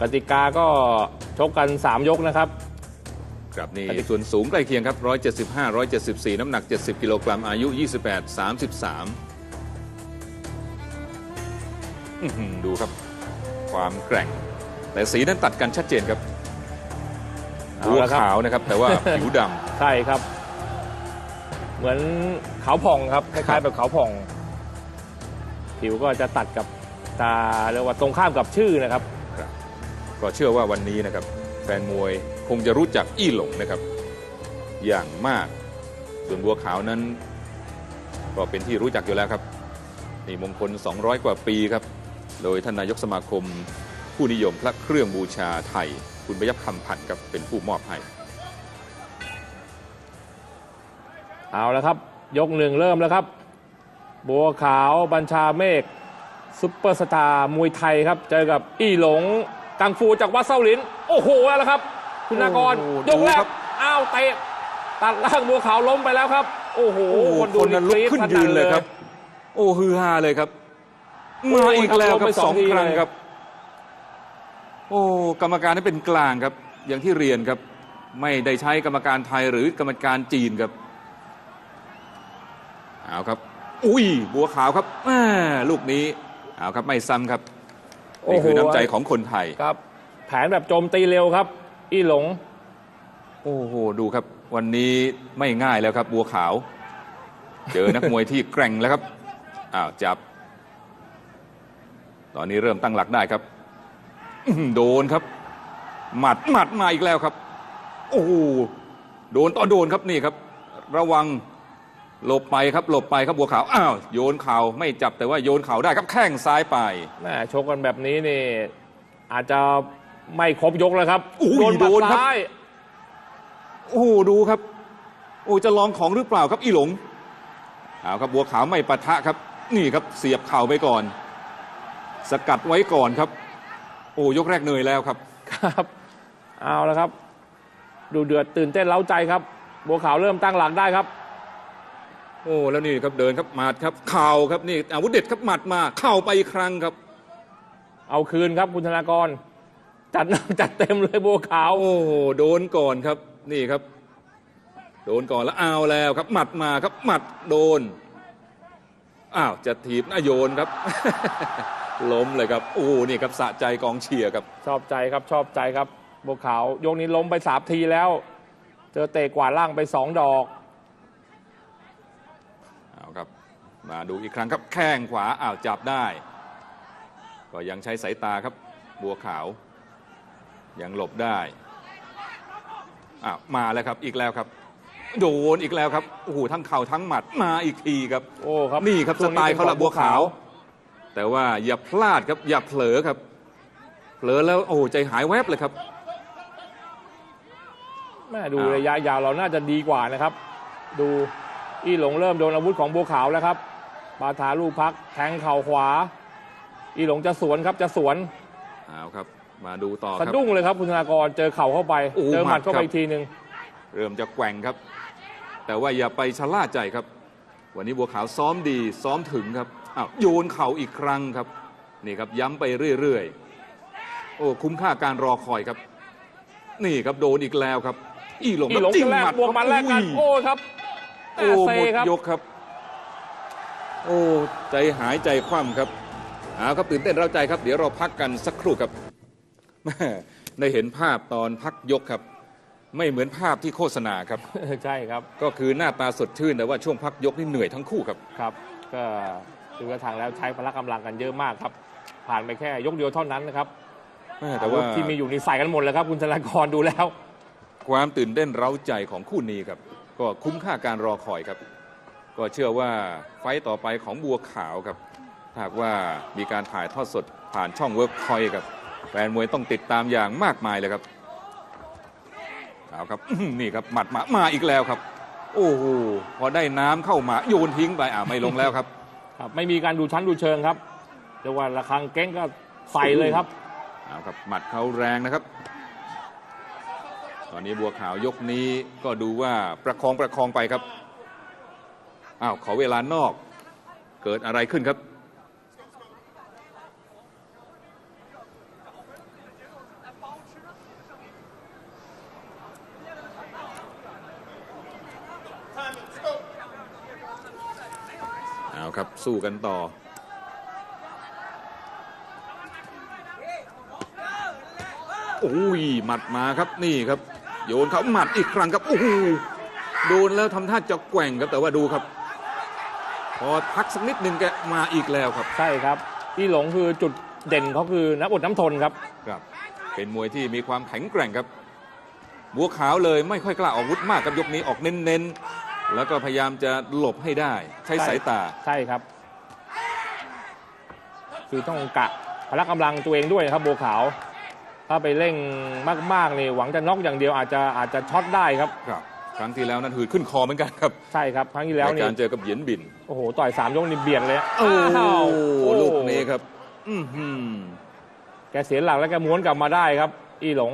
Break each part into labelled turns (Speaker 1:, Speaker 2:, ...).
Speaker 1: กติกาก็ชกกัน 3 ยกนะครับ
Speaker 2: ครับนี่
Speaker 1: ปฏิ
Speaker 2: ส่วนสูงใกล้เคียงครับ 175 174 น้ำหนัก 70 กิโลกรัม อายุ 28 33อื้อหือดูครับ ความแกร่ง แต่สีนั้นตัดกันชัดเจนครับ
Speaker 1: เอา
Speaker 2: หัว
Speaker 1: ละครับ
Speaker 2: ขาวนะครับ แต่ว่าผิวด
Speaker 1: ใช่ครับ เหมือนขาวผ่องครับ คล้ายๆแบบขาวผ่อง ผิวก็จะตัดกับตาเรียกว่าตรงข้ามกับชื่อนะครับำ
Speaker 2: ครับ ก็เชื่อว่าวันนี้นะครับแฟนมวยคงจะรู้จักอี้หลงนะครับ อย่างมากส่วนบัวขาวนั้น ก็เป็นที่รู้จักอยู่แล้วครับนี่มงคล 200 กว่าปีครับ โดยท่านนายกสมาคม ผู้นิยมพระเครื่องบูชาไทย คุณประยับคำผันครับเป็นผู้มอบให้
Speaker 1: เอาแล้วครับ ยกหนึ่งเริ่มแล้วครับ บัวขาวบัญชาเมฆซุปเปอร์สตาร์มวยไทยครับ เจอกับอี้หลง กังฟูจากวัดเซาหลิน โอ้โหแล้วครับ คุณนากร
Speaker 2: โอ้โห
Speaker 1: ยกแร
Speaker 2: ดู
Speaker 1: ก
Speaker 2: ครับ
Speaker 1: อ้าวเตะตัดล่างบัวขาวล้มไปแล้วครับ โอ้โห
Speaker 2: โอ้โหคนนั้นลุกขึ้นยืนเลยครับ โอ้ฮือฮาเลยครับมาอีกแล้วครับสองครั้งครับ โอ้กรรมการนั้นเป็นกลางครับ อย่างที่เรียนครับ ไม่ได้ใช้กรรมการไทยหรือกรรมการจีนครับเอาครับ อุ้ยบัวขาวครับแม่ลูกนี้เอาครับไม่ซ้ำครับ นี่คือน้ำใจของคนไทย
Speaker 1: ครับ แผนแบบโจมตีเร็วครับ อี้หลง
Speaker 2: โอ้โห ดูครับ วันนี้ไม่ง่ายแล้วครับ บัวขาว เจอนักมวยที่แกร่งแล้วครับ อ้าวจับ ตอนนี้เริ่มตั้งหลักได้ครับอื้อหือโดนครับ หมัดหมัดมาอีกแล้วครับ โอ้โห โดนต่อโดนครับนี่ครับ ระวัง หลบไปครับหลบไปครับบัวขาวอ้าวโยนเข่าไม่จับแต่ว่าโยนเข่าได้ครับแข้งซ้ายไป
Speaker 1: แม่ชกกันแบบนี้นี่ อาจจะไม่ครบยกแล้วครับ
Speaker 2: อุ้ย
Speaker 1: โดนหมั
Speaker 2: โดน
Speaker 1: ด
Speaker 2: ครับ
Speaker 1: ซ้าย
Speaker 2: โอ้โหดูครับ โอ้จะลองของหรือเปล่าครับอีหลงเอาครับบัวขาวไม่ปะทะครับ นี่ครับเสียบเข่าไปก่อน สกัดไว้ก่อนครับ โอ้ยกแรกเหนื่อยแล้วครับ
Speaker 1: ครับ เอาแล้วครับ ดูเดือดตื่นเต้นเล้าใจครับ บัวขาวเริ่มตั้งหลักได้ครับ
Speaker 2: โอ้แล้วนี่ครับเดินครับหมัดครับเข่าครับนี่อาวุธเด็ดครับหมัดมาเข่าไปอีกครั้งครับ
Speaker 1: เอาคืนครับคุณธนากร จัดหนักจัดเต็มเลยบัวขาว
Speaker 2: โอ้โหโดนก่อนครับนี่ครับ โดนก่อนแล้วเอาแล้วครับหมัดมาครับหมัดโดนอ้าวจะถีบหน้าโยนครับ ล้มเลยครับโอ้โหนี่ครับสะใจกองเชียร์ครับ
Speaker 1: ชอบใจครับชอบใจครับบัวขาว ยกนี้ล้มไปสามทีแล้ว เจอเตะกวาดล่างไปสองดอก
Speaker 2: เอาครับ มาดูอีกครั้งครับแข้งขวาอ้าวจับได้ ก็ยังใช้สายตาครับบัวขาว ยังหลบได้อ้าวมาแล้วครับอีกแล้วครับ โดนอีกแล้วครับโอ้โหทั้งเข่าทั้งหมัดมาอีกทีครับ
Speaker 1: โอ้ครับ
Speaker 2: นี่ครับ
Speaker 1: ช่
Speaker 2: ส
Speaker 1: วง
Speaker 2: ไตล์
Speaker 1: ป็น
Speaker 2: เขาละ
Speaker 1: ของ
Speaker 2: บัวขาว แต่ว่าอย่าพลาดครับอย่าเผลอครับเผลอแล้วโอ้โหใจหายแวบเลยครับ
Speaker 1: แม่ดู
Speaker 2: อ้าว
Speaker 1: ระยะยาวเราน่าจะดีกว่านะครับ ดู อี้หลงเริ่มโดนอาวุธของบัวขาวแล้วครับบาทาลูกพักแทงเข่าขวา อี้หลงจะสวนครับจะสวน
Speaker 2: เอาครับ มาดูต่อค
Speaker 1: สะ
Speaker 2: รับ
Speaker 1: ดุ้งเลยครับคุณธนากรเจอเข่าเข้าไป
Speaker 2: โอ้โห
Speaker 1: เจอหมัด
Speaker 2: หมัด
Speaker 1: เข้า
Speaker 2: ครั
Speaker 1: ไป
Speaker 2: บ
Speaker 1: อีกทีหนึ่ง
Speaker 2: เริ่มจะแกว่งครับ แต่ว่าอย่าไปชะล่าใจครับ วันนี้บัวขาวซ้อมดีซ้อมถึงครับอ้าวโยนเข่าอีกครั้งครับนี่ครับย้ำไปเรื่อยๆ โอ้คุ้มค่าการรอคอยครับ นี่ครับโดนอีกแล้วครับ อีหลง
Speaker 1: อี้หลง
Speaker 2: จิ้
Speaker 1: จะแลก
Speaker 2: มัด
Speaker 1: บวกหมันแลกกัน
Speaker 2: อุ้ย
Speaker 1: โอ้ครับแม่
Speaker 2: โอ้
Speaker 1: เซ
Speaker 2: หมด
Speaker 1: ครับ
Speaker 2: ยกครับ โอ้ใจหายใจคว่ำครับเอาครับตื่นเต้นเราใจครับ เดี๋ยวเราพักกันสักครู่ครับแม่ได้เห็นภาพตอนพักยกครับ ไม่เหมือนภาพที่โฆษณาครับ
Speaker 1: ใช่ครับ
Speaker 2: ก็คือหน้าตาสดชื่นแต่ว่าช่วงพักยกนี่เหนื่อยทั้งคู่ครับ
Speaker 1: ครับ ก็ดูกระทางแล้วใช้พละกำลังกันเยอะมากครับ ผ่านไปแค่ยกเดียวเท่านั้นนะครับ
Speaker 2: แม่แต่ว่า
Speaker 1: อาวุธที่มีอยู่นี่ใส่กันหมดเลยครับ คุณธนากรดูแล้ว
Speaker 2: ความตื่นเต้นเร้าใจของคู่นี้ครับ ก็คุ้มค่าการรอคอยครับ ก็เชื่อว่าไฟต์ต่อไปของบัวขาวครับถ้าหากว่ามีการถ่ายทอดสดผ่านช่องเวิร์กพอยครับแฟนมวยต้องติดตามอย่างมากมายเลยครับเอาครับนี่ครับหมัดมามาอีกแล้วครับ โอ้โหพอได้น้ำเข้ามาโยนทิ้งไปอ่าไม่ลงแล้วครับ
Speaker 1: ครับ ไม่มีการดูชั้นดูเชิงครับแต่ว่าระฆังเก้งก็ใส่เลยครับ
Speaker 2: เอาครับหมัดเขาแรงนะครับ ตอนนี้บัวขาวยกนี้ก็ดูว่าประคองประคองไปครับ อ้าว ขอเวลานอก เกิดอะไรขึ้นครับ เอาครับ สู้กันต่อโอ้ยหมัดมาครับนี่ครับ โยนเขาหมัดอีกครั้งครับโอ้โหโดนแล้วทำท่าจะแกว่งครับแต่ว่าดูครับ พอพักสักนิดหนึ่งแกมาอีกแล้วครับ
Speaker 1: ใช่ครับอีหลงคือจุดเด่นเขาคือนักอดน้ำทนครับ
Speaker 2: ครับ เป็นมวยที่มีความแข็งแกร่งครับ บัวขาวเลยไม่ค่อยกล้าออกอาวุธมากครับยกนี้ออกเน้นๆแล้วก็พยายามจะหลบให้ได้ ใช้
Speaker 1: ใช่
Speaker 2: สายตา
Speaker 1: ใช่ครับ คือต้องกะพละกำลังตัวเองด้วยนะครับบัวขาว ถ้าไปเร่งมากๆนี่หวังจะน็อกอย่างเดียวอาจจะอาจจะช็อตได้ครับ
Speaker 2: ครับ ครั้งที่แล้วนั้นหืดขึ้นคอเหมือนกันครับ
Speaker 1: ใช่ครับ ครั้งที่แล้ว
Speaker 2: ใน
Speaker 1: นี่
Speaker 2: การเจอกับเหยียนบิน
Speaker 1: โอ้โหต่อยสามยกนี่เบียดเลย
Speaker 2: โอ้า
Speaker 1: ว
Speaker 2: ลูกนี้ครับ อือหือ
Speaker 1: แกเสียหลักแล้วแกม้วนกลับมาได้ครับ อีหลง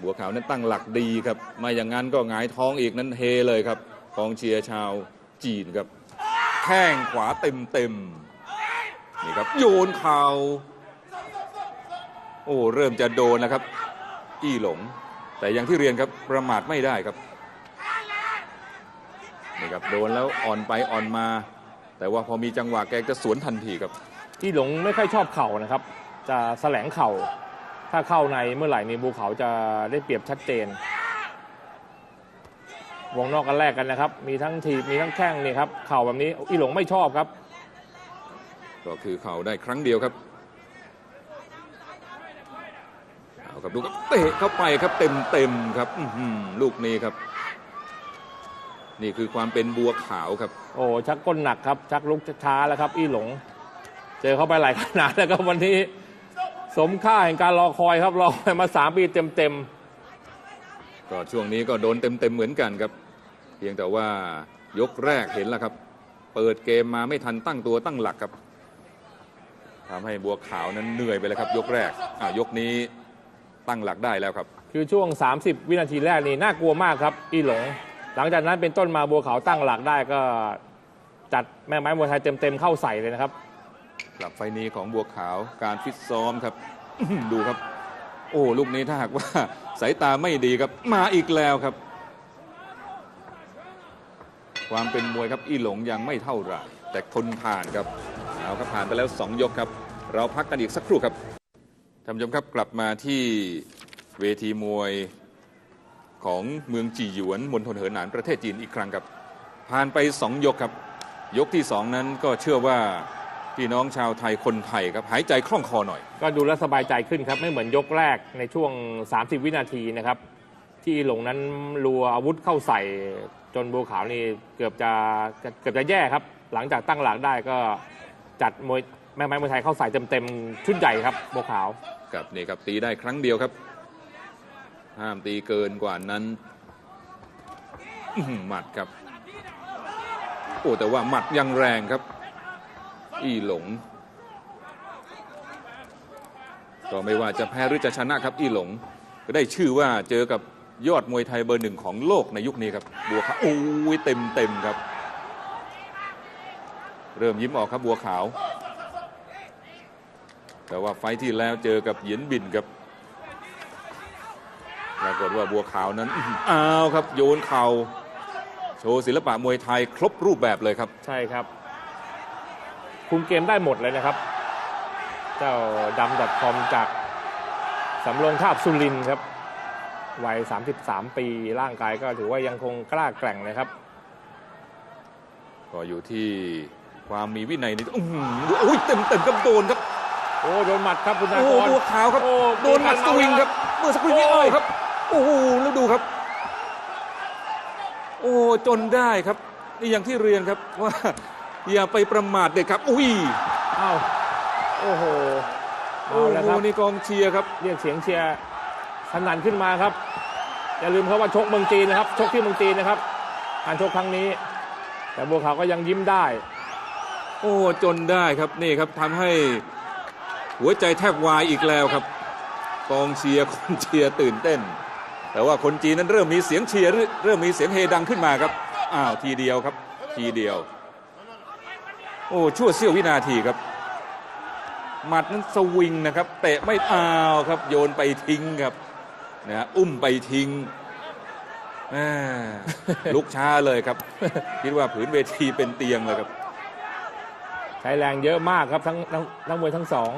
Speaker 2: บัวขาวนั้นตั้งหลักดีครับ ไมาอย่างนั้นก็หงายท้องอีกนั้นเฮเลยครับกองเชียร์ชาวจีนครับ แข้งขวาเต็มเต็มๆนี่ครับ โยนเข่า โอ้เริ่มจะโดนแล้วครับ อี้หลง แต่อย่างที่เรียนครับประมาทไม่ได้ครับนี่ครับโดนแล้วอ่อนไปอ่อนมา แต่ว่าพอมีจังหวะแกจะสวนทันทีครับ
Speaker 1: อีหลงไม่ค่อยชอบเข่านะครับ จะแสลงเข่า ถ้าเข้าในเมื่อไหร่นี่บัวขาวจะได้เปรียบชัดเจนวงนอกกันแรกกันนะครับ มีทั้งทีบมีทั้งแข้งนี่ครับ เข่าแบบนี้อีหลงไม่ชอบครับ
Speaker 2: ก็คือเข่าได้ครั้งเดียวครับเอา ครับดูครับเตะเข้าไปครับเต็มเต็มๆครับอื้อหือลูกนี้ครับ นี่คือความเป็นบัวขาวครับ
Speaker 1: โอ้ชักก้นหนักครับ ชักลุกช้าแล้วครับ อีหลง เจอเข้าไปหลายขนาดแล้วครับวันนี้ สมค่าแห่งการรอคอยครับรอคอยมาสามปีเต็ม
Speaker 2: ก็ช่วงนี้ก็โดนเต็มเต็มๆเหมือนกันครับ เพียงแต่ว่ายกแรกเห็นแล้วครับ เปิดเกมมาไม่ทันตั้งตัวตั้งหลักครับทำให้บัวขาวนั้นเหนื่อยไปแล้วครับ ยกแรกอ่ายกนี้ ตั้งหลักได้แล้วครับ
Speaker 1: ๆคือช่วง 30 วินาทีแรกนี่น่ากลัวมากครับอีหลง หลังจากนั้นเป็นต้นมาบัวขาวตั้งหลักได้ก็จัดแม่ไม้มวยไทยเต็มๆเข้าใส่เลยนะครับ
Speaker 2: กลับไฟล์นี้ของบัวขาวการฟิตซ้อมครับอื้อหือดูครับ โอ้ลูกนี้ถ้าหากว่าสายตาไม่ดีครับ มาอีกแล้วครับ ความเป็นมวยครับอีหลงยังไม่เท่าไหร่แต่ทนผ่านครับเอาครับผ่านไปแล้ว 2 ยกครับ เราพักกันอีกสักครู่ครับ ท่านผู้ชมครับกลับมาที่เวทีมวยของเมืองจีหยวนมณฑลเหอหนานประเทศจีนอีกครั้งครับ ผ่านไป 2 ยกครับ ยกที่ 2 นั้นก็เชื่อว่าพี่น้องชาวไทยคนไทยครับหายใจคล่องคอหน่อย
Speaker 1: ก็ดูแลสบายใจขึ้นครับ ไม่เหมือนยกแรกในช่วง 30 วินาทีนะครับ ที่หลงนั้นรัวอาวุธเข้าใส่จนบัวขาวนี่เกือบจะเกือบจะแย่ครับ หลังจากตั้งหลักได้ก็จัดมวย แม่ไม้มวยไทยเข้าใส่เต็มๆชุดใหญ่ครับบัวขาว
Speaker 2: ครับนี่ครับตีได้ครั้งเดียวครับ ห้ามตีเกินกว่านั้นหมัดครับ โอ้แต่ว่าหมัดยังแรงครับ อีหลง ก็ไม่ว่าจะแพ้หรือจะชนะครับ อีหลง ก็ได้ชื่อว่าเจอกับยอดมวยไทยเบอร์หนึ่งของโลกในยุคนี้ครับ บัวขาวโอ้ยเต็มเต็มๆครับ เริ่มยิ้มออกครับบัวขาว แต่ว่าไฟท์ที่แล้วเจอกับเหยียนบินครับปรากฏว่าบัวขาวนั้นอื้อหืออ้าวครับโยนเข่าโชว์ศิลปะมวยไทยครบรูปแบบเลยครับ
Speaker 1: ใช่ครับ คุมเกมได้หมดเลยนะครับ เจ้าดำ .com จากสำโรงทาบสุรินทร์ครับวัย 33 ปีร่างกายก็ถือว่ายังคงกล้าแกร่งนะครับ
Speaker 2: ก็อยู่ที่ความมีวินัยนี่อื้อหือดูโอ้ยเต็มเต็มๆครับโดนครับ
Speaker 1: โอ้โดนหมัดครับคุณนา
Speaker 2: โอ้
Speaker 1: กร
Speaker 2: บัวขาวครับ
Speaker 1: โอ้
Speaker 2: โดนหมัดสวิงครับเมื่อสักครู่นี้
Speaker 1: โอ้
Speaker 2: เอาครับ โอ้โหแล้วดูครับ โอ้จนได้ครับ นี่อย่างที่เรียนครับว่า อย่าไปประมาทเด็ดครับ อุ้ย
Speaker 1: อ้าวโอ้โห
Speaker 2: โอ้
Speaker 1: เอา
Speaker 2: โห
Speaker 1: แล้วครับ
Speaker 2: นี่กองเชียร์ครับ
Speaker 1: เรียกเสียงเชียร์สนั่นขึ้นมาครับ อย่าลืมเขาว่าชกเมืองจีนนะครับ ชกที่เมืองจีนนะครับการชกครั้งนี้ แต่บัวขาวก็ยังยิ้มได้
Speaker 2: โอ้จนได้ครับนี่ครับทำให้ หัวใจแทบวายอีกแล้วครับกองเชียร์คนเชียร์ตื่นเต้น แต่ว่าคนจีนนั้นเริ่มมีเสียงเชียร์เริ่มมีเสียงเฮดังขึ้นมาครับอ้าวทีเดียวครับ ทีเดียว โอ้ชั่วเสี้ยววินาทีครับหมัดนั้นสวิงนะครับ เตะไม่อ้าวครับ โยนไปทิ้งครับนะฮะอุ้มไปทิ้งลุกช้าเลยครับ คิดว่าผืนเวทีเป็นเตียงเลยครับ
Speaker 1: ใช้แรงเยอะมากครับทั้งทั้งทั้งมวยทั้งสอง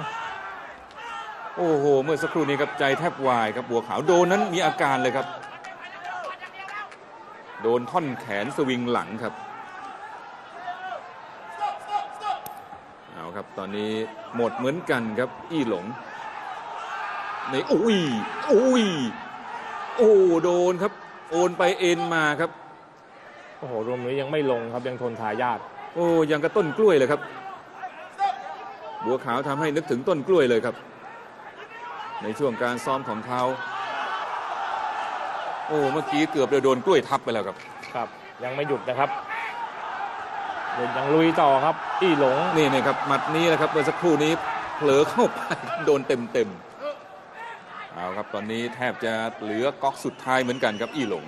Speaker 2: โอ้โห เมื่อสักครู่นี้ครับใจแทบวายครับบัวขาวโดนนั้นมีอาการเลยครับ โดนท่อนแขนสวิงหลังครับเอาครับตอนนี้หมดเหมือนกันครับ อี้หลง ในอุ้ยอุ้ยโอ้โดนครับ โอนไปเอ็นมาครับ
Speaker 1: โอ้โหรวมนี้ยังไม่ลงครับยังทนทายาท
Speaker 2: โอ้ยังกระต้นกล้วยเลยครับ บัวขาวทำให้นึกถึงต้นกล้วยเลยครับ ในช่วงการซ้อมของเขา โอ้เมื่อกี้เกือบจะโดนกล้วยทับไปแล้วครับ
Speaker 1: ครับ ยังไม่หยุดนะครับเดี๋ยวยังลุยต่อครับ อี้หลง
Speaker 2: นี่นะครับหมัดนี้นะครับเมื่อสักครู่นี้เผลอเข้าไปโดนเต็มเต็มๆเอาครับตอนนี้แทบจะเหลือก๊อกสุดท้ายเหมือนกันครับ อี้หลง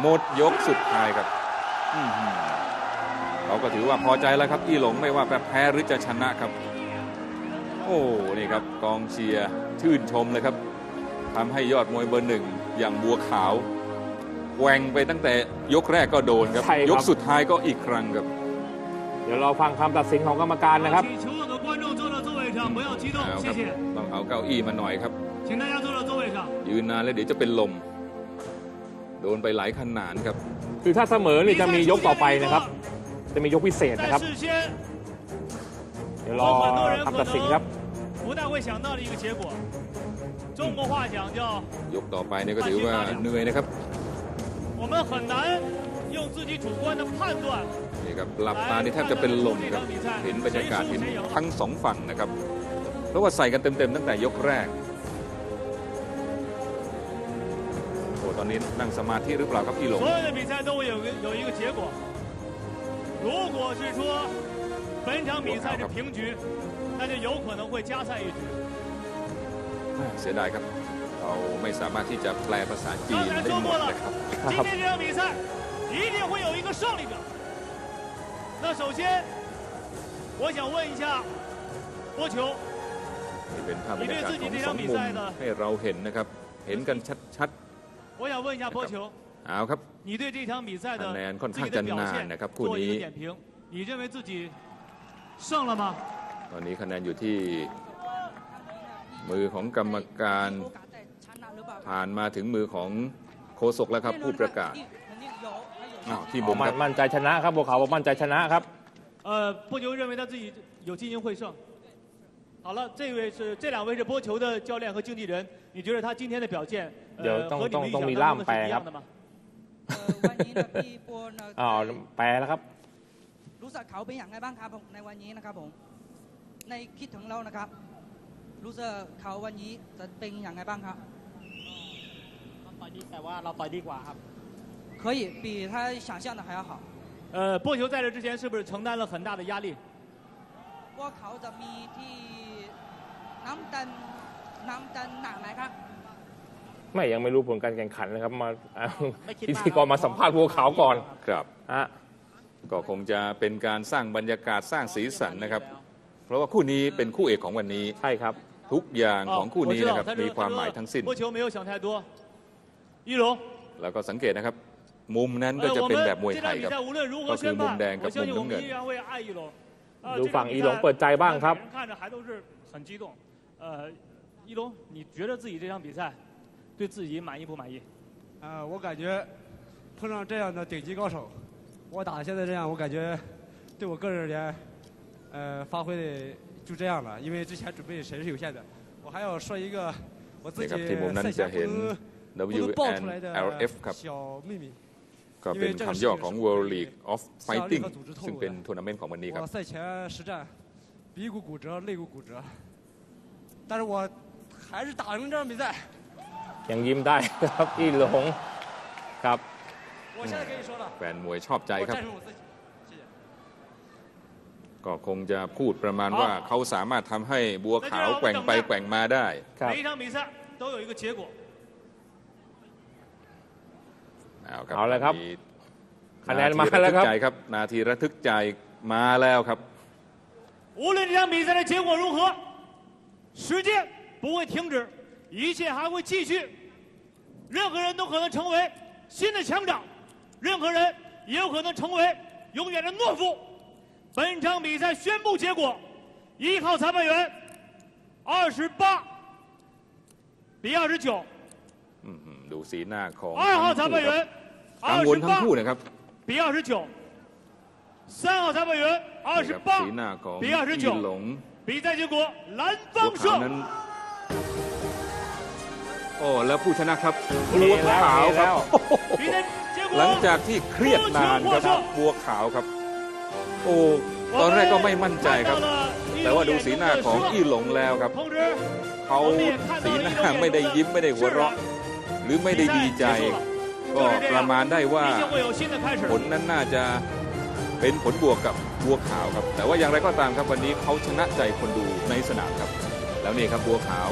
Speaker 2: หมดยกสุดท้ายครับอื้อหือเราก็ถือว่าพอใจแล้วครับ อี้หลงไม่ว่าจะแพ้หรือจะชนะครับ โอ้นี่ครับกองเชียร์ชื่นชมเลยครับทำให้ยอดมวยเบอร์หนึ่งอย่างบัวขาวแหวงไปตั้งแต่ยกแรกก็โดนครับ
Speaker 1: ใช่ครับ
Speaker 2: ยกสุดท้ายก็อีกครั้งครับ
Speaker 1: เดี๋ยวเราฟังคำตัดสินของกรรมการนะครับ
Speaker 3: 请所有的观众坐到座位上，不要激动
Speaker 2: เอา，ค
Speaker 3: 谢
Speaker 2: รับ
Speaker 3: 谢。
Speaker 2: ต้องเอาเก้าอี้มาหน่อยครับ
Speaker 3: 请大家坐到座位上。
Speaker 2: ยืนนานแล้วเดี๋ยวจะเป็นลม โดนไปหลายขนาดครับ
Speaker 1: คือถ้าเสมอนี่จะมียกต่อไปนะครับ จะมียกพิเศษนะครับ
Speaker 3: 但事先
Speaker 1: เดี๋ยวรอคำตัดสินครับ
Speaker 3: 不大会想到的一个结果。中国话讲叫
Speaker 2: ยกต่อไปเนี่ยก็ถือว่าเหนื่อยนะครับ
Speaker 3: 我们很难用自己主观的判断
Speaker 2: นี่ครับหลับตานี่แทบจะเป็นลมครับ เห็นบรรยากาศเห็นทั้งสองฝั่งนะครับ เพราะว่าใส่กันเต็มๆตั้งแต่ยกแรก โอ้ตอนนี้นั่งสมาธิหรือเปล่าครับอีหลง
Speaker 3: 所有的比赛都会有个有一个结果。如果是说本场比赛是平局， 那就有可能会加赛一局。
Speaker 2: เสียดายครับ เราไม่สามารถที่จะแปลภาษาจีนได้หมดนะครับ
Speaker 3: 今天这场比赛一定会有一个胜利者。那首先，我想问一下波球，
Speaker 2: นี่เป็นภาพบรรยากาศของสองมุมให้เราเห็นนะครับ เห็นกันชัด
Speaker 3: 我想问一下波球，
Speaker 2: ๆ เอาครับ
Speaker 3: 你对这场比赛的
Speaker 2: คะแนนค่อน
Speaker 3: 自
Speaker 2: ข้าง
Speaker 3: 己
Speaker 2: จะ
Speaker 3: 的表
Speaker 2: นาน
Speaker 3: 现
Speaker 2: นะครับคู่
Speaker 3: 做一
Speaker 2: นี้
Speaker 3: 个点评，你认为自己胜了吗？
Speaker 2: ตอนนี้คะแนนอยู่ที่มือของกรรมการ ผ่านมาถึงมือของโฆษกแล้วครับ ผู้ประกาศอ้าวที่
Speaker 1: ผ
Speaker 2: บุ
Speaker 1: ม
Speaker 2: มครับ
Speaker 1: มั่นใจชนะครับบัวขาวบอกมั่นใจชนะครับ
Speaker 3: 呃，波球认为他自己有基因会胜。好了，这位是这两位是波球的教练和经纪人，你觉得他今天的表现，
Speaker 1: 有
Speaker 3: 呃，
Speaker 1: ต้อง
Speaker 3: 和你们预
Speaker 1: ต้องมี
Speaker 3: 想当
Speaker 1: ล่าม
Speaker 3: 中的
Speaker 1: แปล
Speaker 3: 是一
Speaker 1: ครั
Speaker 3: 样
Speaker 1: บ
Speaker 3: 的吗？
Speaker 4: เอ่อวันนี้นะพี่ปัวนะ
Speaker 1: อ้าวแปลแล้วครับ
Speaker 4: รู้สึกเขาเป็นอย่างไรบ้างครับผมในวันนี้นะครับผม ในคิดถึงเรานะครับ รู้สึกเขาวันนี้จะเป็นอย่างไรบ้างครับ
Speaker 5: ต่อยดีแต่ว่าเราต่อยดีกว่าครับ
Speaker 4: 可以比他想象的还要好
Speaker 3: 呃，波球在这之前是不是承担了很大的压力？
Speaker 4: ว่าเขาจะมีที่น้ำดันน้ำดันหนักไหมครับ
Speaker 1: ไม่ยังไม่รู้ผลการแข่งขันนะครับ มาเอา
Speaker 5: ไม่คิด
Speaker 1: พิ
Speaker 5: มาก
Speaker 1: ธีกรมาสัมภาษณ์บัวขาวก่อน
Speaker 2: ครับ
Speaker 1: ฮะ
Speaker 2: ก็คงจะเป็นการสร้างบรรยากาศสร้างสีสันนะครับ เพราะว่าคู่นี้เป็นคู่เอกของวันนี้
Speaker 1: ใช่ครับ
Speaker 2: ทุกอย่างของคู่
Speaker 3: 我
Speaker 2: นี้
Speaker 3: 知
Speaker 2: นะ
Speaker 3: 道
Speaker 2: ครับ
Speaker 3: 他
Speaker 2: มี
Speaker 3: 说
Speaker 2: ความห
Speaker 3: 他
Speaker 2: มาย
Speaker 3: 说
Speaker 2: ทั้งสิ้น
Speaker 3: 波球没有想太多。一龙，
Speaker 2: แล้วก็สังเกตนะครับ มุมนั้นก็
Speaker 3: 呃，
Speaker 2: จะ
Speaker 3: 我
Speaker 2: เป็น
Speaker 3: 们
Speaker 2: แบบมวย
Speaker 3: 这
Speaker 2: ไท
Speaker 3: 场
Speaker 2: ย
Speaker 3: 比
Speaker 2: ครับ
Speaker 3: 赛无论如
Speaker 2: ก็
Speaker 3: 何
Speaker 2: คือ
Speaker 3: 宣
Speaker 2: มุม
Speaker 3: 判
Speaker 2: แดง
Speaker 3: 我
Speaker 2: กับ
Speaker 3: 相
Speaker 2: มุ
Speaker 3: 信
Speaker 2: ม
Speaker 3: 我
Speaker 2: น้ำ
Speaker 3: 们
Speaker 2: เงิน
Speaker 3: 依然会爱一龙。呃
Speaker 1: ดู
Speaker 3: 这场
Speaker 1: ฝั่ง
Speaker 3: 比
Speaker 1: อีหลง
Speaker 3: 赛
Speaker 1: เปิดใจบ้างครับ
Speaker 3: 每人看着还都是很激动。呃，一龙，你觉得自己这场比赛对自己满意不满意？
Speaker 6: 啊、我感觉碰上这样的顶级高手，我打现在这样，我感觉对我个人而言， 呃，发挥的就这样了，因为之前准备时是有限的。我还要说一个我自
Speaker 2: นี่
Speaker 6: 己
Speaker 2: ครับที่มุมนั้น
Speaker 6: 赛
Speaker 2: จะ
Speaker 6: 前
Speaker 2: เห็น
Speaker 6: 不能不能爆出来的
Speaker 2: WNLF ครับ
Speaker 6: 小秘密。
Speaker 2: ก็เป็นคำย่อของ World League of Fighting ซึ่งเป็นทัวร์นาเมนต์ของวันนี้ครับ
Speaker 6: 我赛前实战，鼻骨骨折，肋骨骨折，但是我还是打赢这场比赛。
Speaker 1: ยังยิ้มได้ครับ อี้หลงครับ
Speaker 6: 我现在跟你说了，
Speaker 2: แฟนมวยชอบใจ
Speaker 6: 我
Speaker 2: ครับ
Speaker 6: 战胜我自己。谢谢。
Speaker 2: ก็คงจะพูดประมาณว่าเขาสามารถทำให้บัวขาวแกว่งไปแกว่งมาได้
Speaker 1: ครับ
Speaker 3: 每一场比赛都有一个结果。
Speaker 2: เอาครับ
Speaker 1: เอาละครับ
Speaker 2: มี
Speaker 1: คะแนนมาแล้วครับ
Speaker 2: นาทีะทึกใจครับ นาทีระทึกใจมาแล้วครับ
Speaker 3: 无论这场比赛的结果如何，时间不会停止，一切还会继续。任何人都可能成为新的强长，任何人也有可能成为永远的懦夫。 本场比赛宣布结果：一号裁判员二十八比二十九，
Speaker 2: อืมดูสีหน้าของ
Speaker 3: 二号裁判
Speaker 2: ทั้งคู่ครับ
Speaker 3: 员
Speaker 2: กัง
Speaker 3: 二
Speaker 2: วล
Speaker 3: 十
Speaker 2: ทั้ง
Speaker 3: 八
Speaker 2: คู่นะครับ
Speaker 3: 比二十九，三号裁判员二
Speaker 2: นี่
Speaker 3: 十
Speaker 2: ครับ
Speaker 3: 八
Speaker 2: สีหน้าของ
Speaker 3: 比二十
Speaker 2: อี
Speaker 3: 九
Speaker 2: หลง
Speaker 3: 比赛结果蓝
Speaker 2: บัว
Speaker 3: 方
Speaker 2: ขาวนั้น
Speaker 3: 胜。
Speaker 2: โอ้แล้วผู้ชนะครับ
Speaker 1: เท
Speaker 2: บัว
Speaker 1: แล้ว
Speaker 2: ขาว
Speaker 1: เท
Speaker 2: ครั
Speaker 1: แล้
Speaker 2: บ
Speaker 1: ว
Speaker 3: 比赛结
Speaker 2: หลัง
Speaker 3: 果
Speaker 2: จากที่เครียดนานครับบัวขาวครับ โอ้ตอนแรกก็ไม่มั่นใจครับ แต่ว่าดูสีหน้าของอี้หลงแล้วครับเขาสีหน้าไม่ได้ยิ้มไม่ได้หัวเราะ หรือไม่ได้ดีใจ ก็ประมาณได้ว่าผลนั้นน่าจะเป็นผลบวกกับบัวขาวครับ แต่ว่าอย่างไรก็ตามครับวันนี้เขาชนะใจคนดูในสนามครับ แล้วนี่ครับบัวขาว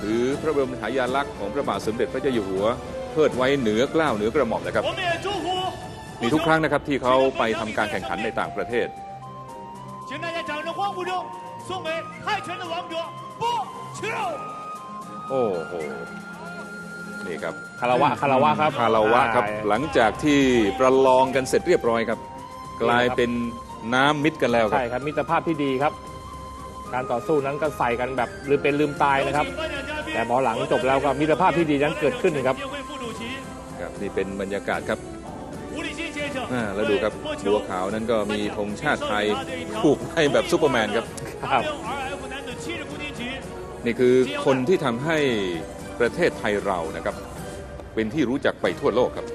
Speaker 2: หรือพระบรมฉายาลักษณ์ของพระบาทสมเด็จพระเจ้าอยู่หัวเพิดไว้เหนือกล้าวเหนือกระหม่อมนะครับ มีทุกครั้งนะครับที่เขาไปทำการแข่งขันในต่างประเทศโอ้โหนี่ครับ
Speaker 1: คาราวะคาราวะครับ
Speaker 2: คาราวะครับหลังจากที่ประลองกันเสร็จเรียบร้อยครับ กลายเป็นน้ำมิดกันแล้วครับ
Speaker 1: ใช่ครับมิตรภาพที่ดีครับ การต่อสู้นั้นก็ใส่กันแบบลืมเป็นลืมตายนะครับ แต่พอหลังจบแล้วก็มิตรภาพที่ดีนั้นเกิดขึ้นครับ
Speaker 2: ครับนี่เป็นบรรยากาศครับ แล้วดูครับบัวขาวนั้นก็มีธงชาติไทยผูกให้แบบซูเปอร์แมนครับ
Speaker 1: ครับ
Speaker 2: นี่คือคนที่ทำให้ประเทศไทยเรานะครับ เป็นที่รู้จักไปทั่วโลกครับ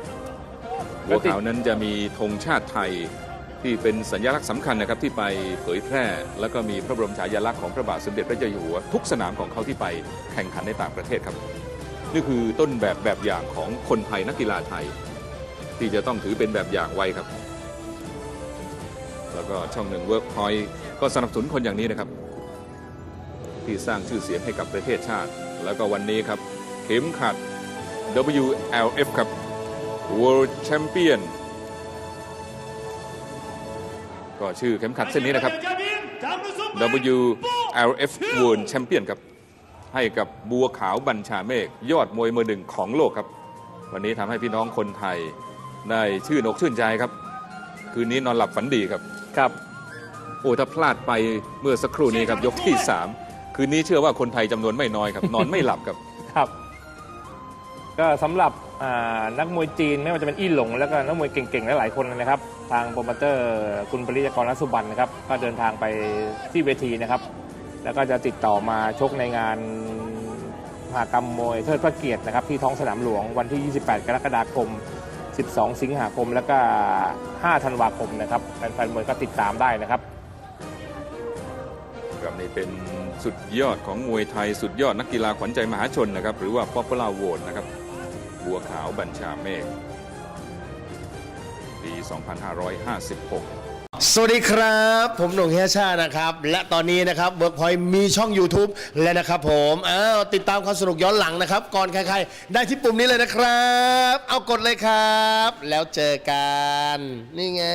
Speaker 2: บัวขาวนั้นจะมีธงชาติไทยที่เป็นสัญลักษณ์สำคัญนะครับที่ไปเผยแพร่ แล้วก็มีพระบรมฉายาลักษณ์ของพระบาทสมเด็จพระเจ้าอยู่หัวทุกสนามของเขาที่ไปแข่งขันในต่างประเทศครับ นี่คือต้นแบบแบบอย่างของคนไทยนักกีฬาไทย ที่จะต้องถือเป็นแบบอย่างไว้ครับ แล้วก็ช่องหนึ่งเวิร์กพอยก็สนับสนุนคนอย่างนี้นะครับ ที่สร้างชื่อเสียงให้กับประเทศชาติ แล้วก็วันนี้ครับ เข็มขัด WLF ครับ World Champion ก็ชื่อเข็มขัดเส้นนี้นะครับ WLF World Champion ครับ ให้กับบัวขาวบัญชาเมฆยอดมวยมือหนึ่งของโลกครับ วันนี้ทำให้พี่น้องคนไทย ได้ชื่นอกชื่นใจครับ คืนนี้นอนหลับฝันดีครับ
Speaker 1: ครับ
Speaker 2: โอ้ถ้าพลาดไปเมื่อสักครู่นี้ครับยกที่3คืนนี้เชื่อว่าคนไทยจำนวนไม่น้อยครับ นอนไม่หลับครับ
Speaker 1: ครับ ก็สำหรับอ่านักมวยจีนไม่ว่าจะเป็นอี้หลง แล้วก็นักมวยเก่งๆหลายๆคนนะครับ ทางโปรโมเตอร์คุณปริยากรรัสุบันนะครับก็เดินทางไปที่เวทีนะครับ แล้วก็จะติดต่อมาชกในงานมหากรรมมวยเทิดพระเกียรตินะครับที่ท้องสนามหลวงวันที่ 28 กรกฎาคม 12 สิงหาคมแล้วก็ 5 ธันวาคมนะครับแฟนๆมวยก็ติดตามได้นะครับ
Speaker 2: ครับนี่เป็นสุดยอดของมวยไทยสุดยอดนักกีฬาขวัญใจมหาชนนะครับ หรือว่าป๊อปปูล่าโหวตนะครับ บัวขาวบัญชาเมฆปี 2556
Speaker 7: สวัสดีครับ ผมหนุ่งเฮียชานะครับ และตอนนี้นะครับเวิร์กพอยมีช่อง YouTube แล้วนะครับผมอ้าวติดตามความสนุกย้อนหลังนะครับ ก่อนใครๆ ได้ที่ปุ่มนี้เลยนะครับ เอากดเลยครับ แล้วเจอกัน นี่ไง